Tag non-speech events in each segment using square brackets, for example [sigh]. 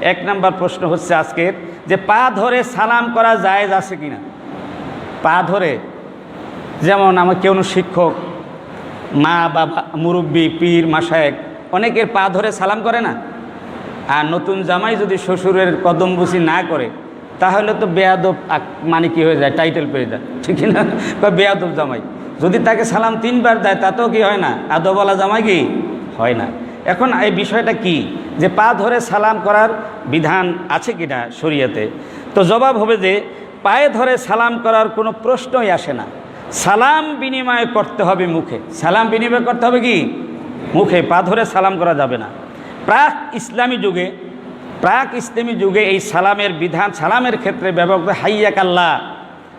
এক নাম্বার প্রশ্ন হচ্ছে আজকের যে পা ধরে সালাম করা জায়েজ আছে কিনা? পা ধরে। যেমন আমার কেউ শিক্ষক, মা, বাবা, মুরব্বী, পীর মাসায়েক অনেকের পা ধরে সালাম করে না। আর নতুন জামাই যদি শ্বশুরের কদম বুসি না করে, তাহলে তো বেয়াদব মানে কি হয়ে যায়? টাইটেল পেয়ে যায়। ঠিক না বা বেয়াদব জামাই। যদি তাকে সালাম তিনবার দেয় তাতেও কি হয় না? আদবলা জামাই কি? হয় না। এখন এই বিষয়টা কি? যে পা ধরে সালাম করার বিধান আছে কিনা শরীয়তে? তো জবাব হবে যে, পায়ে ধরে সালাম করার কোনো প্রশ্নই আসে না। সালাম বিনিময় করতে হবে মুখে। সালাম বিনিময় করতে হবে কি? মুখে। পা ধরে সালাম করা যাবে না। প্রাক ইসলামী যুগে, প্রাক ইসলামী যুগে এই সালামের বিধান, সালামের ক্ষেত্রে ব্যবহৃত হাইয়াক আল্লাহ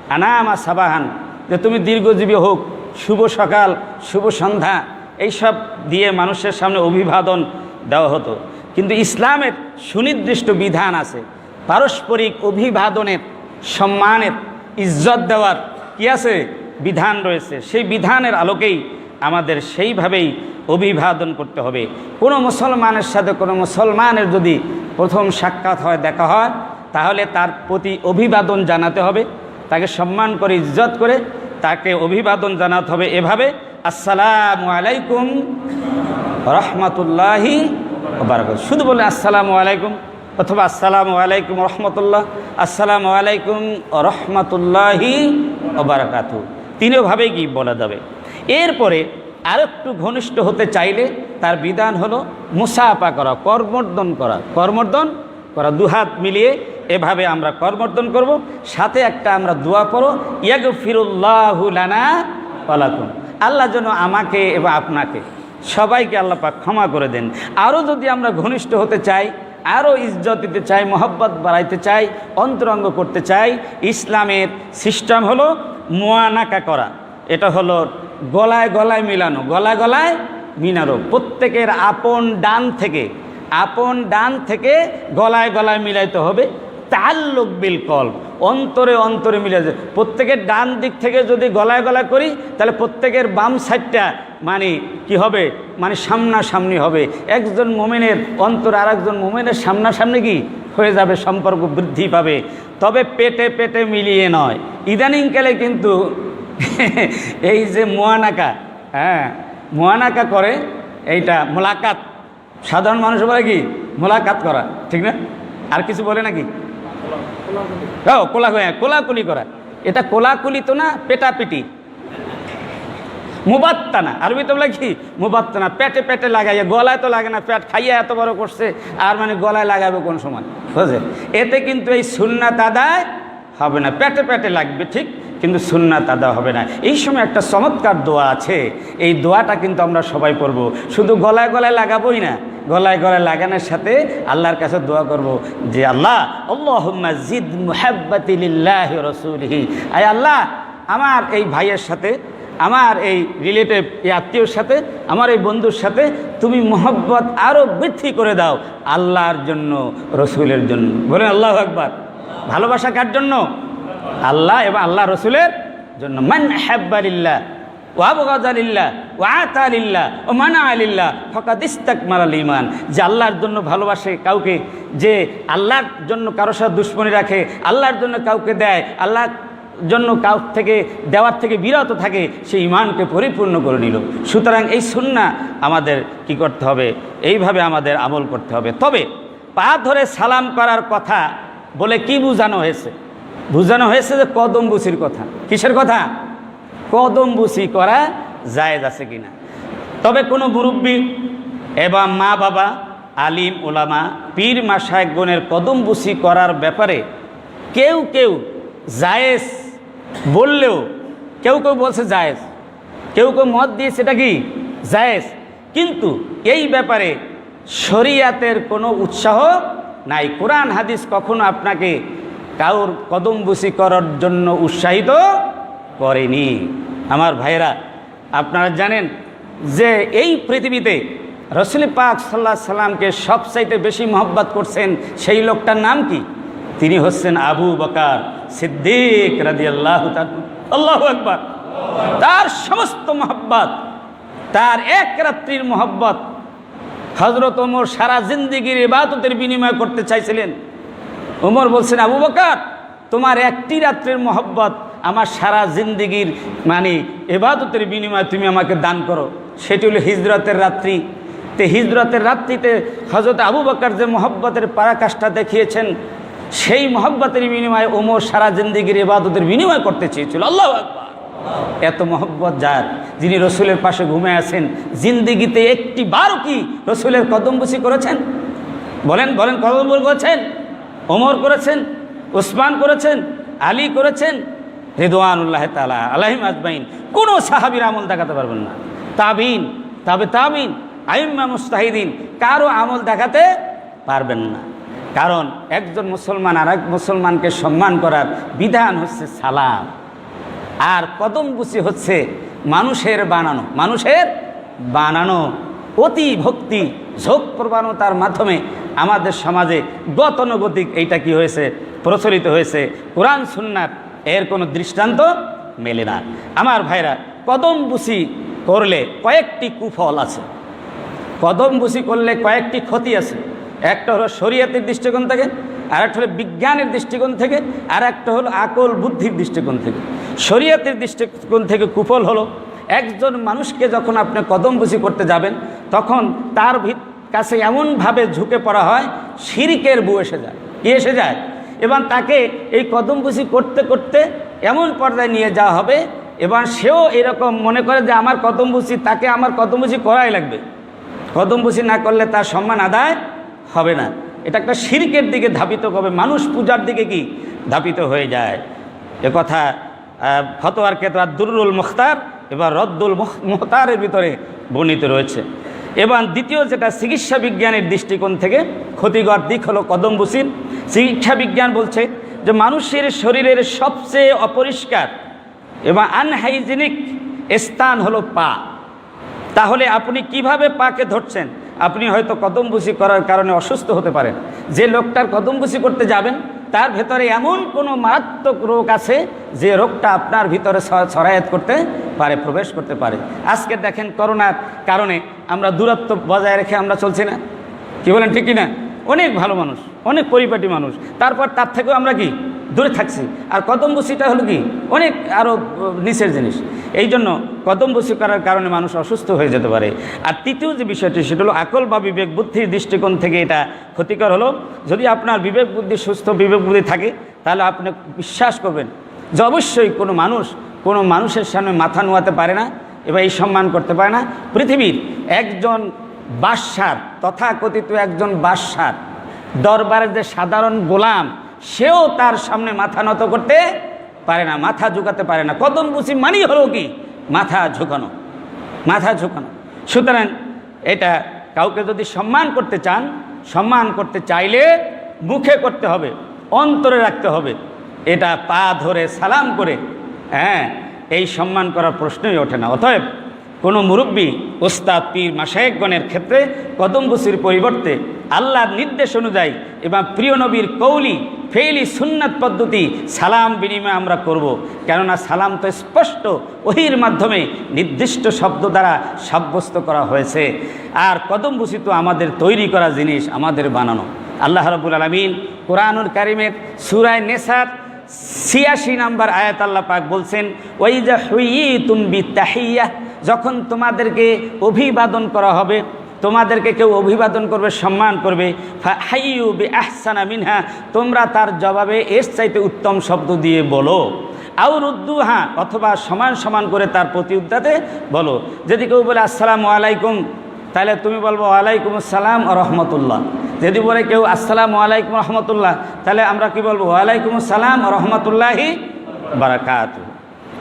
আনামা সাবাহান, যে তুমি দীর্ঘজীবী হোক, শুভ সকাল, শুভ সন্ধ্যা এইসব দিয়ে মানুষের সামনে অভিবাদন দেওয়া হতো। কিন্তু ইসলামের সুনির্দিষ্ট বিধান আছে। পারস্পরিক অভিবাদনের, সম্মানের, ইজ্জত দেওয়ার কি আছে? বিধান রয়েছে। সেই বিধানের আলোকেই আমাদের সেইভাবেই অভিবাদন করতে হবে। কোনো মুসলমানের সাথে কোনো মুসলমানের যদি প্রথম সাক্ষাৎ হয়, দেখা হয়, তাহলে তার প্রতি অভিবাদন জানাতে হবে। তাকে সম্মান করে, ইজ্জত করে তাকে অভিবাদন জানাতে হবে এভাবে। আসসালামু আলাইকুম রহমতুল্লাহি বারাকাত শুধু বলে আসসালামু আলাইকুম অথবা আসসালামু আলাইকুম রহমতুল্লাহ, আসসালামু আলাইকুম রহমতুল্লাহি বারাকাতু তিনভাবেই কি বলা যাবে। এরপরে আর একটু ঘনিষ্ঠ হতে চাইলে তার বিধান হলো মুসাফা করা, কর্মর্দন করা। কর্মর্দন করা দুহাত মিলিয়ে এভাবে আমরা কর্মর্দন করব। সাথে একটা আমরা দোয়া করো ইয়াগ ফিরুল্লাহ লানা ওয়ালাকুম আল্লাহ যেন আমাকে এবং আপনাকে সবাইকে আল্লাহ পাক ক্ষমা করে দেন। আরও যদি আমরা ঘনিষ্ঠ হতে চাই, আরও ইজ্জত দিতে চাই, মোহব্বত বাড়াইতে চাই, অন্তরঙ্গ করতে চাই, ইসলামের সিস্টেম হলো মোয়ানাকা করা। এটা হলো গলায় গলায় মিলানো, গলায় গলায় মিলানো। প্রত্যেকের আপন ডান থেকে, আপন ডান থেকে গলায় গলায় মিলাইতে হবে। তাল্লুক বিল কল অন্তরে অন্তরে মিলে যায়। প্রত্যেকের ডান দিক থেকে যদি গলায় গলায় করি, তাহলে প্রত্যেকের বাম সাইডটা মানে কি হবে? মানে সামনাসামনি হবে। একজন মোমেনের অন্তর আর একজন মোমেনের সামনাসামনি কি? হয়ে যাবে, সম্পর্ক বৃদ্ধি পাবে। তবে পেটে পেটে মিলিয়ে নয়। ইদানিংকালে কিন্তু [laughs] এই যে মোয়ানাকা হ্যাঁ মোয়ানাকা করে, এইটা মোলাকাত। সাধারণ মানুষ বলে কি? মোলাকাত করা, ঠিক না? আর কিছু বলে নাকি? ও কোলা হ্যাঁ কোলাকুলি করা। এটা কোলাকুলি তো না, পেটাপিটি। মুবাত্তানা। আরবি তো বলে কি? মুবাত্তানা। পেটে পেটে লাগাইয়া, গলায় তো লাগে না, পেট খাইয়া এত বড় করছে, আর মানে গলায় লাগাবে কোন সময়? বুঝে এতে কিন্তু এই সুন্নাত আদায় হবে না। পেটে পেটে লাগবে, ঠিক? কিন্তু সুন্নাত আদা হবে না। এই সময় একটা চমৎকার দোয়া আছে। এই দোয়াটা কিন্তু আমরা সবাই করব। শুধু গলায় গলায় লাগাবোই না গলায় গলায় লাগানোর সাথে আল্লাহর কাছে দোয়া করব যে আল্লাহ, আল্লাহুম্মা জিদ মুহাব্বাতিল্লাহ রসুলহি। আয় আল্লাহ, আমার এই ভাইয়ের সাথে, আমার এই রিলেটিভ এই আত্মীয়র সাথে, আমার এই বন্ধুর সাথে তুমি মোহব্বত আরও বৃদ্ধি করে দাও আল্লাহর জন্য, রসুলের জন্য। বলেন আল্লাহ আকবার। ভালোবাসা কার জন্য? আল্লাহ এবং আল্লাহ রসুলের জন্য। মান হাব্বালিল্লাহ ও মানা আলিল্লাহ ইমান যে আল্লাহর জন্য ভালোবাসে কাউকে, যে আল্লাহর জন্য কারও সাথে দুশ্মনী রাখে, আল্লাহর জন্য কাউকে দেয় আল্লাহ জন্য কাউ থেকে, দেওয়ার থেকে বিরত থাকে সেই ইমানকে পরিপূর্ণ করে নিল। সুতরাং এই সুন্না আমাদের কি করতে হবে? এইভাবে আমাদের আমল করতে হবে। তবে পা ধরে সালাম করার কথা বলে কি বোঝানো হয়েছে? বোঝানো হয়েছে যে কদম বুসির কথা। কিসের কথা? কদম বুসি করা জায়েজ আছে কিনা। তবে কোনো মুরব্বী এবং মা বাবা, আলিম ওলামা পীর মাসায়কগণের কদম বুসি করার ব্যাপারে কেউ কেউ জায়েজ বললেও, কেউ কেউ বলছে জায়েজ। কেউ কেউ মত দিয়ে সেটা কি? জায়েজ। কিন্তু এই ব্যাপারে শরিয়াতের কোনো উৎসাহ নাই। কোরআন, হাদিস কখনো আপনাকে কাউর কদম বুসি করার জন্য উৎসাহিত করেনি। আমার ভাইরা আপনারা জানেন যে এই পৃথিবীতে রসুল পাক সাল্লাহ সাল্লামকে সবচাইতে বেশি মহব্বত করছেন সেই লোকটার নাম কি? তিনি হচ্ছেন আবু বকার সিদ্দিক রাজি আল্লাহ আল্লাহ একবার তার সমস্ত মহব্বত, তার এক রাত্রির মহব্বত হজরত ওমর সারা জিন্দিগির ইবাদতের বিনিময় করতে চাইছিলেন। ওমর বলছেন, আবু বকার, তোমার একটি রাত্রের মহব্বত আমার সারা জিন্দিগির মানে এবাদতের বিনিময়ে তুমি আমাকে দান করো। সেটি হলো হিজরতের রাত্রি। তে হিজরতের রাত্রিতে হজরত আবু বকার যে মহব্বতের পারাকাষ্ঠা দেখিয়েছেন, সেই মহব্বতের বিনিময়ে ওমর সারা জিন্দিগির এবাদতের বিনিময় করতে চেয়েছিল। আল্লাহ এত মহব্বত যার, যিনি রসুলের পাশে ঘুমে আছেন। জিন্দিগিতে একটি বারও কি রসুলের কদমবুসি করেছেন? বলেন বলেন কদম করেছেন? ওমর করেছেন? ওসমান করেছেন? আলী করেছেন? রেদওয়ানুল্লাহ তালা আলাহিম আজমাইন। কোনো সাহাবির আমল দেখাতে পারবেন না। তাবিন, তবে তাবিন, আইম্মা মুস্তাহিদিন, কারও আমল দেখাতে পারবেন না। কারণ একজন মুসলমান আর এক মুসলমানকে সম্মান করার বিধান হচ্ছে সালাম। আর কদম বুসি হচ্ছে মানুষের বানানো মানুষের বানানো। অতি ভক্তি, ঝোঁক প্রবণতার মাধ্যমে আমাদের সমাজে গতানুগতিক এইটা কি হয়েছে, প্রচলিত হয়েছে। কোরআন, সুন্নাত এর কোনো দৃষ্টান্ত মেলে না। আমার ভাইরা কদম বুসি করলে কয়েকটি কুফল আছে। কদম বুসি করলে কয়েকটি ক্ষতি আছে। একটা হলো শরীয়তের দৃষ্টিকোণ থেকে আর একটা হলো বিজ্ঞানের দৃষ্টিকোণ থেকে আর একটা হলো আকল বুদ্ধির দৃষ্টিকোণ থেকে। শরীয়তের দৃষ্টিকোণ থেকে কুফল হলো, একজন মানুষকে যখন আপনি কদম বুসি করতে যাবেন, তখন তার কাছে এমনভাবে ঝুঁকে পড়া হয়, শিরিকের বু এসে যায়। কি এসে যায়? এবং তাকে এই কদম বুসি করতে করতে এমন পর্যায়ে নিয়ে যাওয়া হবে। এবং সেও এরকম মনে করে যে আমার কদম বুসি তাকে আমার কদম বুসি করাই লাগবে। কদম বুসি না করলে তার সম্মান আদায় হবে না। এটা একটা শিরকের দিকে ধাবিত হবে। মানুষ পূজার দিকে কি? ধাবিত হয়ে যায়। এ কথা ফতোয়ার কেতোয়া দুরুল মুখতার, এবার রদ্দুল মুখ- মুখতারের ভিতরে বর্ণিত রয়েছে। এবং দ্বিতীয় যেটা, চিকিৎসা বিজ্ঞানের দৃষ্টিকোণ থেকে ক্ষতিকর দিক হলো কদম বুসির চিকিৎসা বিজ্ঞান বলছে যে মানুষের শরীরের সবচেয়ে অপরিষ্কার এবং আনহাইজেনিক স্থান হলো পা। তাহলে আপনি কীভাবে পাকে ধরছেন? আপনি হয়তো কদমবুসি করার কারণে অসুস্থ হতে পারেন। যে লোকটার কদমবুসি করতে যাবেন, তার ভেতরে এমন কোনো মারাত্মক রোগ আছে যে রোগটা আপনার ভিতরে ছড়ায়াত করতে পারে, প্রবেশ করতে পারে। আজকে দেখেন করোনার কারণে আমরা দূরত্ব বজায় রেখে আমরা চলছি না। কি বলেন ঠিকই না অনেক ভালো মানুষ, অনেক পরিপাটি মানুষ। তারপর তার থেকেও আমরা কি? দূরে থাকছি। আর কদমবসিটা হলো কি? অনেক আরও নিচের জিনিস। এই জন্য কদমবসি করার কারণে মানুষ অসুস্থ হয়ে যেতে পারে। আর তৃতীয় যে বিষয়টি, সেটা হলো আকল বা বিবেক বুদ্ধির দৃষ্টিকোণ থেকে এটা ক্ষতিকর হলো। যদি আপনার বিবেক বুদ্ধি সুস্থ, বিবেক বুদ্ধি থাকে, তাহলে আপনি বিশ্বাস করবেন যে অবশ্যই কোনো মানুষ, কোনো মানুষের সামনে মাথা নোয়াতে পারে না, এবার এই সম্মান করতে পারে না। পৃথিবীর একজন বাদশার, তথাকথিত একজন বাদশার। দরবারের যে সাধারণ গোলাম, সেও তার সামনে মাথা নত করতে পারে না, মাথা ঝুঁকাতে পারে না। কদম বুঝি মানি হলো কি? মাথা ঝুঁকানো। মাথা ঝুঁকানো। সুতরাং এটা কাউকে যদি সম্মান করতে চান, সম্মান করতে চাইলে মুখে করতে হবে, অন্তরে রাখতে হবে। এটা পা ধরে সালাম করে হ্যাঁ এই সম্মান করার প্রশ্নই ওঠে না। অতএব কোনো মুরব্বী ওস্তাদ, পীর মাসায়েকগণের ক্ষেত্রে কদমবুসির পরিবর্তে আল্লাহর নির্দেশ অনুযায়ী এবং প্রিয় নবীর কৌলি, ফেইলি সুন্নাত পদ্ধতি সালাম বিনিময় আমরা করব। কেননা সালাম তো স্পষ্ট ওহির মাধ্যমে নির্দিষ্ট শব্দ দ্বারা সাব্যস্ত করা হয়েছে আর কদমবুসি তো আমাদের তৈরি করা জিনিস, আমাদের বানানো আল্লাহ রবুল আলমিন কোরআনুল কারিমের সুরায় নেশার ছিয়াশি নাম্বার আয়াত আল্লাহ পাক বলছেন ওই যা হুই তুমবি তাহিয়া যখন তোমাদেরকে অভিবাদন করা হবে, তোমাদেরকে কেউ অভিবাদন করবে, সম্মান করবে বি আহসানা মিনহা, তোমরা তার জবাবে এর চাইতে উত্তম শব্দ দিয়ে বলো। আউ রুদ্দু হ্যাঁ অথবা সমান সমান করে তার প্রতি উদ্যাতে বলো। যদি কেউ বলে, আসসালামু আলাইকুম তাহলে তুমি বলব, ওয়ালাইকুম আসসালাম রহমতুল্লাহ যদি বলে কেউ, আসসালাম আলাইকুম রহমতুল্লাহ তাহলে আমরা কি বলব, ওয়ালাইকুম আসসালাম রহমতুল্লাহি বারাকাত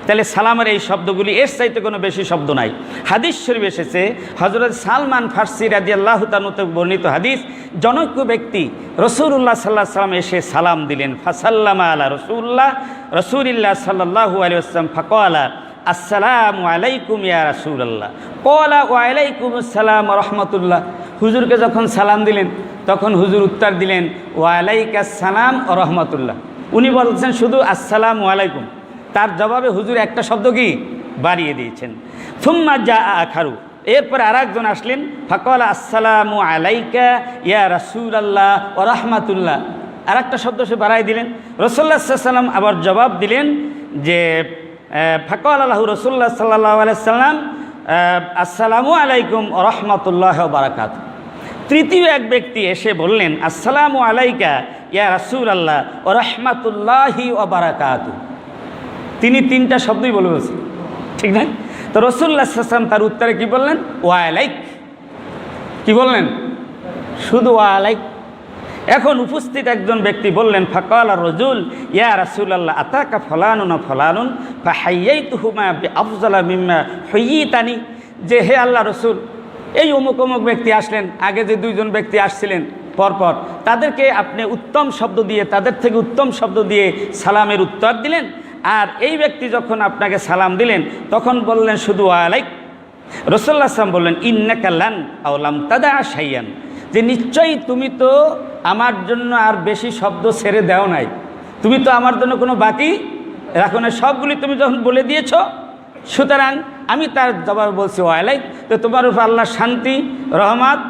তাহলে সালামের এই শব্দগুলি, এর চাইতে কোনো বেশি শব্দ নাই। হাদিস শরীফ এসেছে হজরত সালমান ফার্সি রাজি আল্লাহ তানুতে বর্ণিত হাদিস, জনৈক ব্যক্তি রসুল্লাহ সাল্লাহ সাল্লাম এসে সালাম দিলেন, ফাসাল্লামা আলা রসুল্লাহ রসুলিল্লাহ সাল্লাহু আলী আসলাম ফাকওয়ালা আসসালামু আলাইকুম ইয়া রাসূলুল্লাহ। কলা ওয়ালাইকুম আসসালাম রহমতুল্লাহ। হুজুরকে যখন সালাম দিলেন, তখন হুজুর উত্তর দিলেন ওয়ালাইকাস সালাম রহমতুল্লাহ। উনি বলছেন শুধু, আসসালামু আলাইকুম। তার জবাবে হুজুর একটা শব্দ কি? বাড়িয়ে দিয়েছেন। থুম্মা যা আখারু। এরপরে আর একজন আসলেন, ফকল, আসসালামু আলাইকা ইয়া রাসুল আল্লাহ ও রহমাতুল্লাহ। আর একটা শব্দ সে বাড়াই দিলেন। রসুল্লাহ সাল্লাম আবার জবাব দিলেন যে ফকল আল্লাহ রসুল্লাহ সাল্লাহ সাল্লাম আসসালামু আলাইকুম ও রহমতুল্লাহ বারাকাত। তৃতীয় এক ব্যক্তি এসে বললেন, আসসালামু আলাইকা ইয়া রাসুল আল্লাহ ও রহমাতুল্লাহি ও বারাকাত। তিনি তিনটা শব্দই বলে বলছেন। ঠিক না তো রসুল্লাহ সাল্লাম তার উত্তরে কি বললেন? ওয়ালাইক। কি বললেন? শুধু ওয়ালাইক। এখন উপস্থিত একজন ব্যক্তি বললেন, ফকাল রজুল, ইয়া রাসুল আল্লাহ আতাকা ফলানুন ফলানুন ফাহাইয়াই তুহুমা আফজলা মিম্মা হইতানি যে হে আল্লাহ রসুল, এই অমুক অমুক ব্যক্তি আসলেন, আগে যে দুইজন ব্যক্তি আসছিলেন, পরপর, তাদেরকে আপনি উত্তম শব্দ দিয়ে, তাদের থেকে উত্তম শব্দ দিয়ে সালামের উত্তর দিলেন আর এই ব্যক্তি যখন আপনাকে সালাম দিলেন, তখন বললেন শুধু আলাইক রসল্লা আসলাম বললেন ইন্নাকাল্লান আওলাম তাদা সাইয়ান যে নিশ্চয়ই তুমি তো আমার জন্য আর বেশি শব্দ ছেড়ে দেও নাই। তুমি তো আমার জন্য কোনো বাকি রাখো না সবগুলি তুমি যখন বলে দিয়েছ, সুতরাং আমি তার জবাবে বলছি ওয়ালাই তো তোমার উপর আল্লাহ শান্তি, রহমাত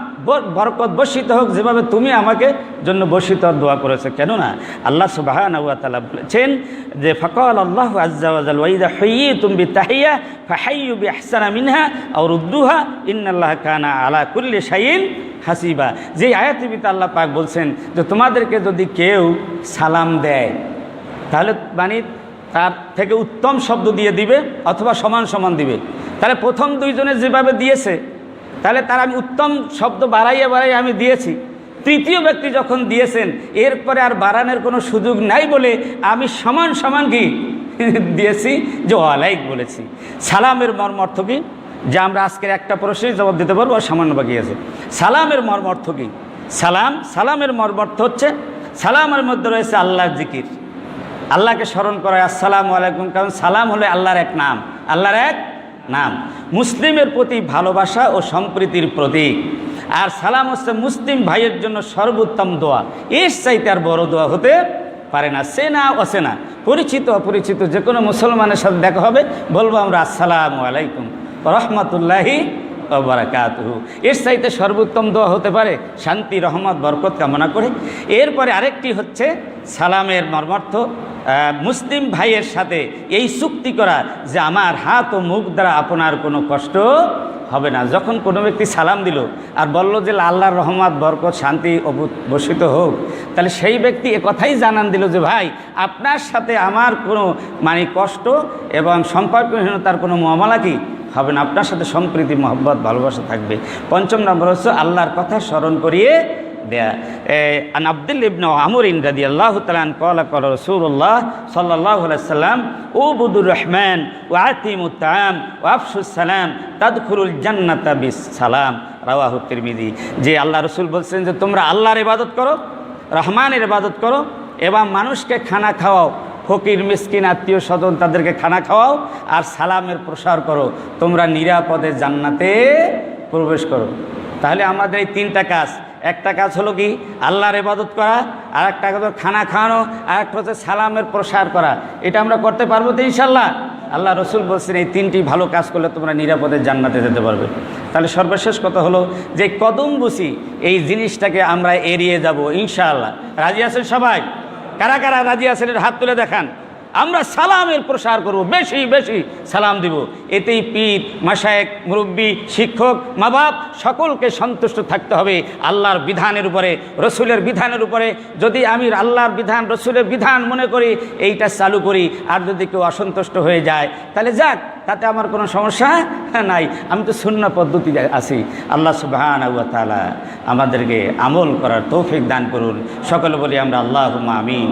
বরকত বর্ষিত হোক, যেভাবে তুমি আমাকে জন্য বর্ষিত দোয়া করেছ, কেননা আল্লাহ সুবাহ বলেছেন যে, ফকল আল্লাহ আজ্জাওয়াজাল ওয়াইদা হইয়ে তুমি তাহিয়া ফাহাইয়ু বি আহসানা মিনহা আর উদ্দুহা ইন্নাল্লাহ কানা আলা কুল্লি শাইন হাসিবা। যে আয়াতিবিতে আল্লাহ পাক বলছেন যে, তোমাদেরকে যদি কেউ সালাম দেয়, তাহলে মানে তার থেকে উত্তম শব্দ দিয়ে দিবে অথবা সমান সমান দিবে। তাহলে প্রথম দুইজনে যেভাবে দিয়েছে তাহলে তার আমি উত্তম শব্দ বাড়াইয়া বাড়াইয়া আমি দিয়েছি। তৃতীয় ব্যক্তি যখন দিয়েছেন, এরপরে আর বাড়ানোর কোনো সুযোগ নাই বলে আমি সমান সমান কি? [laughs] দিয়েছি, যে ওয়ালাইক বলেছি। সালামের মর্মর্থ কি? যে আমরা আজকের একটা প্রশ্নের জবাব দিতে পারব, আর সামান্য বাকি আছে। সালামের মর্মর্থ কি? সালাম, সালামের মর্মর্থ হচ্ছে, সালামের মধ্যে রয়েছে আল্লাহর জিকির। আল্লাহকে স্মরণ করা আসসালামু আলাইকুম, কারণ সালাম হলে আল্লাহর এক নাম। আল্লাহর এক নাম। মুসলিমের প্রতি ভালোবাসা ও সম্প্রীতির প্রতীক। আর সালাম হচ্ছে মুসলিম ভাইয়ের জন্য সর্বোত্তম দোয়া। এর চাইতে আর বড় দোয়া হতে পারে না। সে না অসে না পরিচিত, অপরিচিত যে কোনো মুসলমানের সাথে দেখা হবে। বলব আমরা আসসালামু আলাইকুম। রহমতুল্লাহি বারাকাতুহু। এর চাইতে সর্বোত্তম দোয়া হতে পারে শান্তি, রহমত, বরকত কামনা করে। এরপরে আরেকটি হচ্ছে সালামের মর্মার্থ। মুসলিম ভাইয়ের সাথে এই চুক্তি করা যে আমার হাত ও মুখ দ্বারা আপনার কোনো কষ্ট হবে না। যখন কোনো ব্যক্তি সালাম দিল আর বলল যে আল্লাহর রহমত, বরকত, শান্তি অবু- হোক, তাহলে সেই ব্যক্তি এ কথাই জানান দিল যে, ভাই, আপনার সাথে আমার কোনো মানে কষ্ট এবং সম্পর্কহীনতার কোনো মামলা কি? হবে না। আপনার সাথে সম্প্রীতি, মহব্বত, ভালোবাসা থাকবে। পঞ্চম নম্বর হচ্ছে আল্লাহর কথা স্মরণ করিয়ে দেয়া। আন আব্দুল ইবনে আমরিন রাদি আল্লাহ তালান কলা কল রসুল্লাহ সাল্লাহ সাল্লাম ও বুদুর রহমান ও আতিমুত্তাম ও আফসুসালাম তাদখুরুল জান্নাতা বিস সালাম। রাওয়াহু তিরমিজি। যে আল্লাহ রসুল বলছেন যে, তোমরা আল্লাহর ইবাদত করো, রহমানের ইবাদত করো, এবং মানুষকে খানা খাওয়াও। ফকির, মিসকিন, আত্মীয় স্বজন তাদেরকে খানা খাওয়াও আর সালামের প্রসার করো। তোমরা নিরাপদে জান্নাতে প্রবেশ করো। তাহলে আমাদের এই তিনটা কাজ। একটা কাজ হলো কি? আল্লাহর ইবাদত করা আর একটা হলো খানা খাওয়ানো আর একটা হচ্ছে সালামের প্রসার করা। এটা আমরা করতে পারব তো ইনশাল্লাহ আল্লাহ রসুল বলছেন, এই তিনটি ভালো কাজ করলে তোমরা নিরাপদে জান্নাতে যেতে পারবে। তাহলে সর্বশেষ কথা হলো যে কদম বুসি এই জিনিসটাকে আমরা এড়িয়ে যাব ইনশাআল্লাহ। রাজি আছেন সবাই? কারা কারা রাজি আছেন হাত তুলে দেখান। আমরা সালামের প্রসার করব, বেশি বেশি সালাম দিব। এতেই পীর মাসায়েক মুরব্বী, শিক্ষক মা বাপ সকলকে সন্তুষ্ট থাকতে হবে আল্লাহর বিধানের উপরে, রসুলের বিধানের উপরে। যদি আমি আল্লাহর বিধান, রসুলের বিধান মনে করি, এইটা চালু করি, আর যদি কেউ অসন্তুষ্ট হয়ে যায়, তাহলে যাক, তাতে আমার কোনো সমস্যা নাই। আমি তো শূন্য পদ্ধতিতে আছি। আল্লাহ সুবাহান তালা আমাদেরকে আমল করার তৌফিক দান করুন। সকলে বলি আমরা আল্লাহ আমিন।